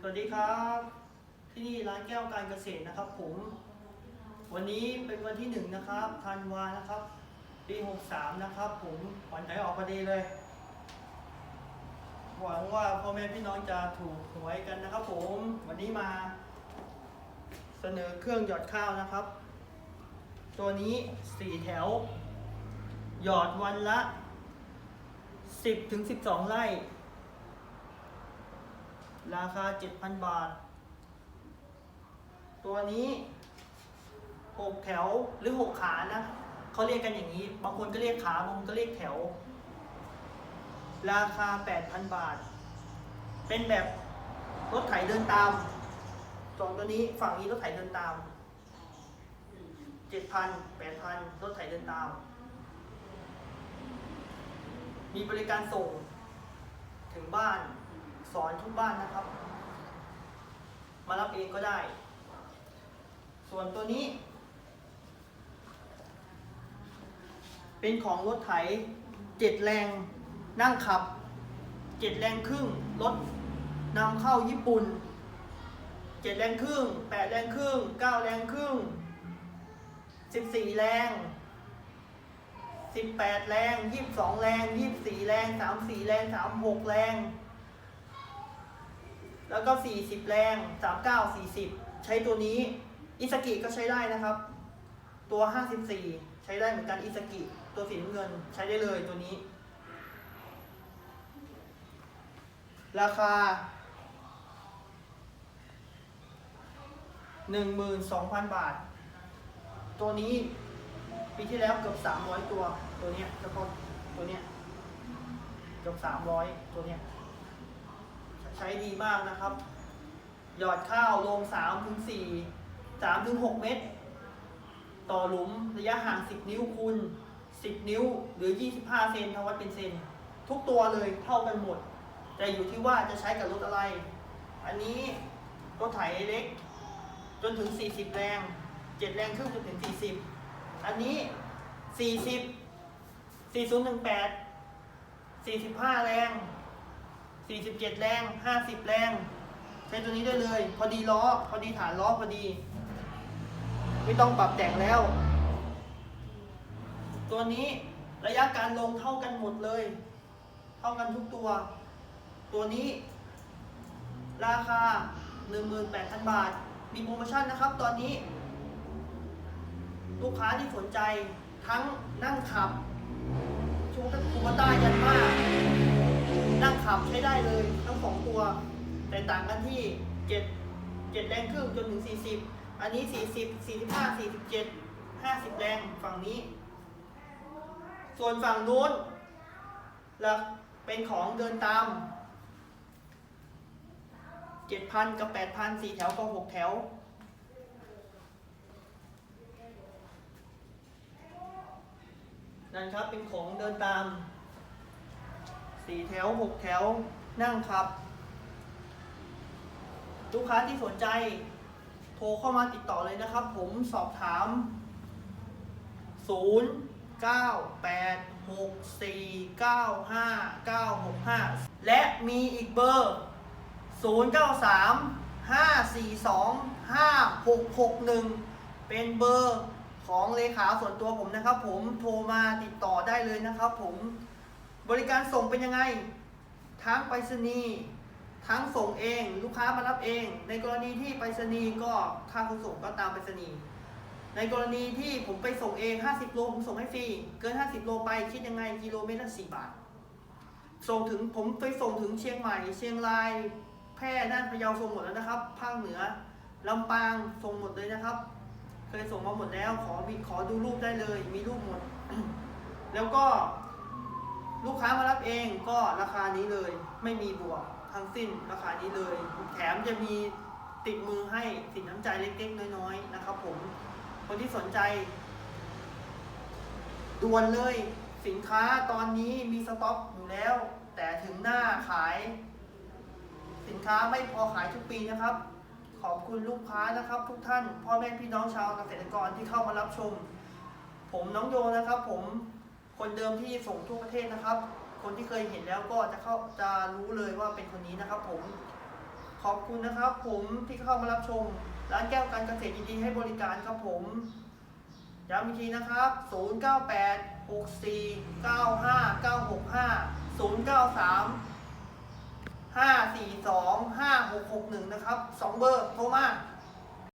สวัสดีครับ ที่นี่ร้านแก้วการเกษตรนะครับผม วันนี้เป็นวันที่หนึ่งนะครับธันวานะครับ ปีหกสามนะครับผมวันไหนออกพอดีเลย หวังว่าพ่อแม่พี่น้องจะถูกหวยกันนะครับผม วันนี้มา เสนอเครื่องหยอดข้าวนะครับ ตัวนี้สี่แถว หยอดวันละ 10ถึง12 ไร่ ราคา 7,000 บาท ตัวนี้ 6 แถวหรือ 6 ขานะเขาเรียกกันอย่างนี้ บางคนก็เรียกขาบางคนก็เรียกแถว ราคา 8,000 บาท เป็นแบบรถไถเดินตามสองตัวนี้ฝั่งนี้รถไถเดินตาม 7,000 8,000 รถไถเดินตาม มีบริการส่งถึงบ้าน สอนทุกบ้านนะครับ มารับเองก็ได้ ส่วนตัวนี้ เป็นของรถไถเจ็ดแรงนั่งขับเจ็ดแรงครึ่งรถนำเข้าญี่ปุ่นเจ็ดแรงครึ่งแปดแรงครึ่งเก้าแรงครึ่งสิบสี่แรงสิบแปดแรงยี่สิบสองแรงยี่สิบสี่แรงสามสี่แรงสามหกแรง แล้วก็สี่สิบแรงสามเก้าสี่สิบใช้ตัวนี้ อิสกิก็ใช้ได้นะครับ ตัวห้าสิบสี่ใช้ได้เหมือนกัน อิสกิ ตัวสีน้ำเงินใช้ได้เลยตัวนี้ ราคาหนึ่งหมื่นสองพันบาท ตัวนี้ปีที่แล้วเกือบสามร้อยตัว ตัวเนี้ยเฉพาะตัวเนี้ยเกือบสามร้อยตัวเนี้ย ใช้ดีมากนะครับ หยอดข้าวลงสามถึงสี่สามถึงหกเมตร ต่อหลุมระยะห่างสิบนิ้วคูณสิบนิ้ว หรือยี่สิบห้าเซนถ้าวัดเป็นเซน ทุกตัวเลยเท่ากันหมด แต่อยู่ที่ว่าจะใช้กับรถอะไร อันนี้รถไถเล็ก จนถึง 40 แรง 7 แรงครึ่งจนถึง 40 อันนี้ 40 4018 45 แรง 47 แรง 50 แรง ใช้ตัวนี้ได้เลย พอดีล้อ พอดีฐานล้อพอดี ไม่ต้องปรับแต่งแล้ว ตัวนี้ระยะการลงเท่ากันหมดเลย เท่ากันทุกตัว ตัวนี้ ราคา 18,000 บาท มีโปรโมชั่นนะครับ ตอนนี้ ลูกค้าที่สนใจทั้งนั่งขับชูกัคูบต้ายันมา นั่งขับใช้ได้เลยทั้งสองตัวแต่ต่างกันที่ 7 7 แรงครึ่งจนถึง 40 อันนี้ 40 45 47 50 แรงฝั่งนี้ ส่วนฝั่งนู้นละเป็นของเดินตาม 7,000 กับ 8,000 4 แถวกับ6แถวนั่นครับเป็นของเดินตาม 4แถว6แถวนั่งขับ ลูกค้าที่สนใจ โทรเข้ามาติดต่อเลยนะครับ ผมสอบถาม 0 9 8 6 4 9 5 9 6 5 และมีอีกเบอร์ 0 9 3 5 4 2 5 6 6 1 เป็นเบอร์ของเลขาส่วนตัวผมนะครับ ผมโทรมาติดต่อได้เลยนะครับผม บริการส่งเป็นยังไง ทั้งไปรษณีย์ทั้งส่งเองลูกค้ามารับเอง ในกรณีที่ไปรษณีย์ก็ค่าขนส่งก็ตามไปรษณีย์ในกรณีที่ผมไปส่งเอง 50 โลผมส่งให้ฟรี เกิน 50 โลไปคิดยังไงกิโลเมตรละ4บาท ส่งถึงผมไปส่งถึงเชียงใหม่ เชียงราย แพร่น่านพะเยาส่งหมดแล้วนะครับ ภาคเหนือลำปางส่งหมดเลยนะครับ เคยส่งมาหมดแล้ว ขอมีขอดูรูปได้เลย มีรูปหมด แล้วก็ ลูกค้ามารับเองก็ราคานี้เลย ไม่มีบวกทั้งสิ้นราคานี้เลย แถมจะมีติดมือให้สินน้ำใจเล็กๆน้อยๆนะครับ ผมคนที่สนใจด่วนเลยสินค้าตอนนี้มีสต็อกอยู่แล้ว แต่ถึงหน้าขาย สินค้าไม่พอขายทุกปีนะครับ ขอบคุณลูกค้านะครับ ทุกท่าน พ่อแม่พี่น้องชาวเกษตรกรที่เข้ามารับชม ผมน้องโยนะครับ ผม คนเดิมที่ส่งทั่วประเทศนะครับ คนที่เคยเห็นแล้วก็จะเข้าจะรู้เลยว่าเป็นคนนี้นะครับ ผม ขอบคุณนะครับ ผมที่เข้ามารับชม ร้านแก้วการเกษตรยินดีให้บริการครับผมย้ำอีกทีนะครับ 098 64 95 965 093 542 5661 นะครับ 2 เบอร์ โทรมา